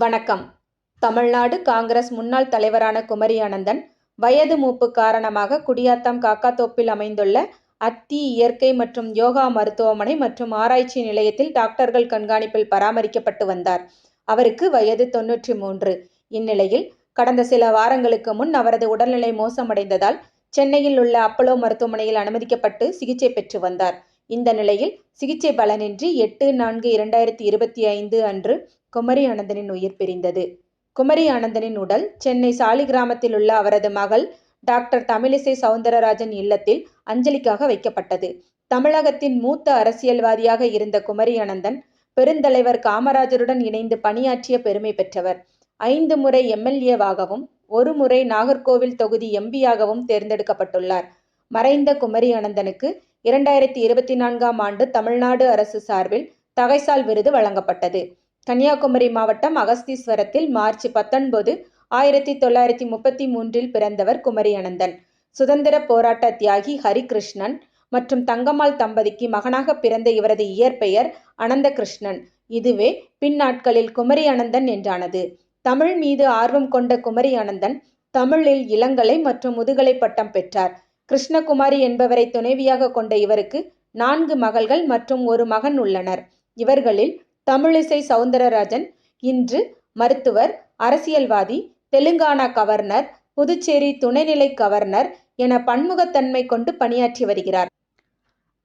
வணக்கம். தமிழ்நாடு காங்கிரஸ் முன்னாள் தலைவரான குமரி அனந்தன் வயது மூப்பு காரணமாக குடியாத்தம் காக்காத்தோப்பில் அமைந்துள்ள அத்தி இயற்கை மற்றும் யோகா மருத்துவமனை மற்றும் ஆராய்ச்சி நிலையத்தில் டாக்டர்கள் கண்காணிப்பில் பராமரிக்கப்பட்டு வந்தார். அவருக்கு வயது தொன்னூற்றி மூன்று. இந்நிலையில் கடந்த சில வாரங்களுக்கு முன் அவரது உடல்நிலை மோசமடைந்ததால் சென்னையில் உள்ள அப்பலோ மருத்துவமனையில் அனுமதிக்கப்பட்டு சிகிச்சை பெற்று வந்தார். இந்த நிலையில் சிகிச்சை பலனின்றி எட்டு நான்கு இரண்டாயிரத்தி இருபத்தி ஐந்து அன்று குமரி அனந்தனின் உயிர் பிரிந்தது. குமரி அனந்தனின் உடல் சென்னை சாலிகிராமத்தில் உள்ள அவரது மகள் டாக்டர் தமிழிசை சவுந்தரராஜன் இல்லத்தில் அஞ்சலிக்காக வைக்கப்பட்டது. தமிழகத்தின் மூத்த அரசியல்வாதியாக இருந்த குமரி அனந்தன் பெருந்தலைவர் காமராஜருடன் இணைந்து பணியாற்றிய பெருமை பெற்றவர். ஐந்து முறை எம்எல்ஏவாகவும் ஒரு முறை நாகர்கோவில் தொகுதி எம்பியாகவும் தேர்ந்தெடுக்கப்பட்டுள்ளார். மறைந்த குமரி அனந்தனுக்கு இரண்டாயிரத்தி இருபத்தி நான்காம் ஆண்டு தமிழ்நாடு அரசு சார்பில் தகைசால் விருது வழங்கப்பட்டது. கன்னியாகுமரி மாவட்டம் அகஸ்தீஸ்வரத்தில் மார்ச் பத்தொன்பது ஆயிரத்தி தொள்ளாயிரத்தி முப்பத்தி மூன்றில் பிறந்தவர் குமரி அனந்தன் சுதந்திர போராட்ட தியாகி ஹரிகிருஷ்ணன் மற்றும் தங்கம்மாள் தம்பதிக்கு மகனாக பிறந்த இவரது இயற்பெயர் அனந்தகிருஷ்ணன். இதுவே பின்னாட்களில் குமரி அனந்தன் என்றானது. தமிழ் மீது ஆர்வம் கொண்ட குமரி அனந்தன் தமிழில் இளங்கலை மற்றும் முதுகலை பட்டம் பெற்றார். கிருஷ்ணகுமாரி என்பவரை துணைவியாக கொண்ட இவருக்கு நான்கு மகள்கள் மற்றும் ஒரு மகன் உள்ளனர். இவர்களில் தமிழிசை சவுந்தரராஜன் இன்று மருத்துவர் அரசியல்வாதி தெலுங்கானா கவர்னர் புதுச்சேரி துணைநிலை கவர்னர் என பன்முகத்தன்மை கொண்டு பணியாற்றி வருகிறார்.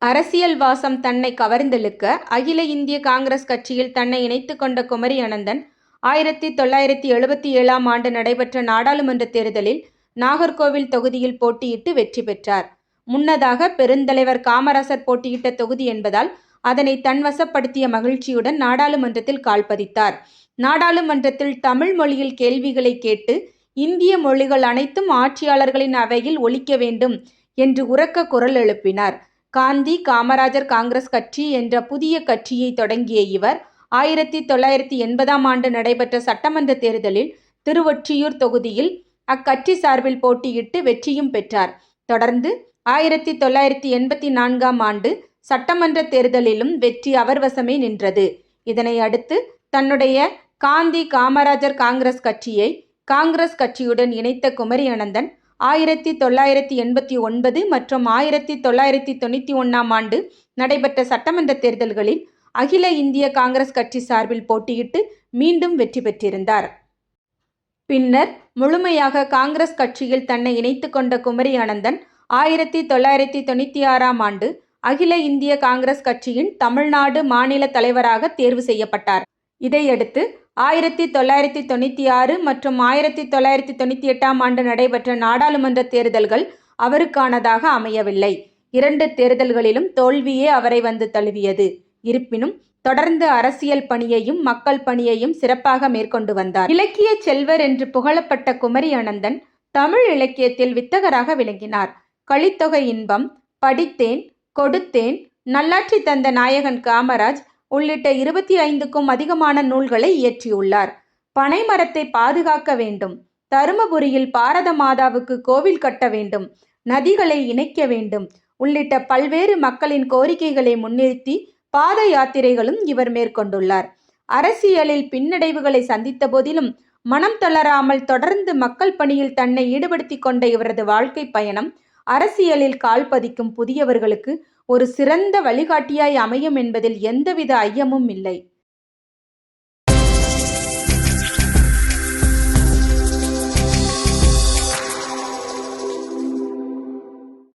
அரசியல் வாசம் தன்னை கவர்ந்தெழுக்க அகில இந்திய காங்கிரஸ் கட்சியில் தன்னை இணைத்து கொண்ட குமரி அனந்தன் ஆயிரத்தி தொள்ளாயிரத்தி எழுபத்தி ஏழாம் ஆண்டு நடைபெற்ற நாடாளுமன்ற தேர்தலில் நாகர்கோவில் தொகுதியில் போட்டியிட்டு வெற்றி பெற்றார். முன்னதாக பெருந்தலைவர் காமராசர் போட்டியிட்ட தொகுதி என்பதால் அதனை தன்வசப்படுத்திய மகிழ்ச்சியுடன் நாடாளுமன்றத்தில் கால்பதித்தார் நாடாளுமன்றத்தில் தமிழ் மொழியில் கேள்விகளை கேட்டு இந்திய மொழிகள் அனைத்தும் ஆட்சியாளர்களின் அவையில் ஒழிக்க வேண்டும் என்று உரக்க குரல் எழுப்பினார். காந்தி காமராஜர் காங்கிரஸ் கட்சி என்ற புதிய கட்சியை தொடங்கிய இவர் ஆயிரத்தி தொள்ளாயிரத்தி எண்பதாம் ஆண்டு நடைபெற்ற சட்டமன்ற தேர்தலில் திருவொற்றியூர் தொகுதியில் அக்கட்சி சார்பில் போட்டியிட்டு வெற்றியும் பெற்றார். தொடர்ந்து ஆயிரத்தி தொள்ளாயிரத்தி எண்பத்தி நான்காம் ஆண்டு சட்டமன்ற தேர்தலிலும் வெற்றி அவர் வசமே நின்றது. இதனை அடுத்து தன்னுடைய காந்தி காமராஜர் காங்கிரஸ் கட்சியை காங்கிரஸ் கட்சியுடன் இணைத்த குமரி அனந்தன் ஆயிரத்தி தொள்ளாயிரத்தி எண்பத்தி ஒன்பது மற்றும் ஆயிரத்தி தொள்ளாயிரத்தி தொண்ணூற்றி ஒன்றாம் ஆண்டு நடைபெற்ற சட்டமன்ற தேர்தல்களில் அகில இந்திய காங்கிரஸ் கட்சி சார்பில் போட்டியிட்டு மீண்டும் வெற்றி பெற்றிருந்தார். பின்னர் முழுமையாக காங்கிரஸ் கட்சியில் தன்னை இணைத்து கொண்ட குமரி அனந்தன் ஆயிரத்தி தொள்ளாயிரத்தி தொண்ணூற்றி ஆறாம் ஆண்டு அகில இந்திய காங்கிரஸ் கட்சியின் தமிழ்நாடு மாநில தலைவராக தேர்வு செய்யப்பட்டார். இதையடுத்து ஆயிரத்தி தொள்ளாயிரத்தி தொண்ணூற்றி ஆறு மற்றும் ஆயிரத்தி தொள்ளாயிரத்தி தொண்ணூற்றி எட்டாம் ஆண்டு நடைபெற்ற நாடாளுமன்ற தேர்தல்கள் அவருக்கானதாக அமையவில்லை. இரண்டு தேர்தல்களிலும் தோல்வியே அவரை வந்து தழுவியது. இருப்பினும் தொடர்ந்து அரசியல் பணியையும் மக்கள் பணியையும் சிறப்பாக மேற்கொண்டு வந்தார். இலக்கிய செல்வர் என்று புகழப்பட்ட குமரி அனந்தன் தமிழ் இலக்கியத்தில் வித்தகராக விளங்கினார். கலித்தொகை இன்பம் படித்தேன் கொடுத்தேன். நல்லாட்சி தந்த நாயகன் காமராஜ் உள்ளிட்ட இருபத்தி ஐந்துக்கும் அதிகமான நூல்களை இயற்றியுள்ளார். பனைமரத்தை பாதுகாக்க வேண்டும். தருமபுரியில் பாரத மாதாவுக்கு கோவில் கட்ட வேண்டும். நதிகளை இணைக்க வேண்டும். உள்ளிட்ட பல்வேறு மக்களின் கோரிக்கைகளை முன்னிறுத்தி பாத யாத்திரைகளும் இவர் மேற்கொண்டுள்ளார். அரசியலில் பின்னடைவுகளை சந்தித்த போதிலும் மனம் தளராமல் தொடர்ந்து மக்கள் பணியில் தன்னை ஈடுபடுத்திக் கொண்ட இவரது வாழ்க்கை பயணம் அரசியலில் கால் பதிக்கும் புதியவர்களுக்கு ஒரு சிறந்த வழிகாட்டியாய் அமையும் என்பதில் எந்தவித ஐயமும் இல்லை.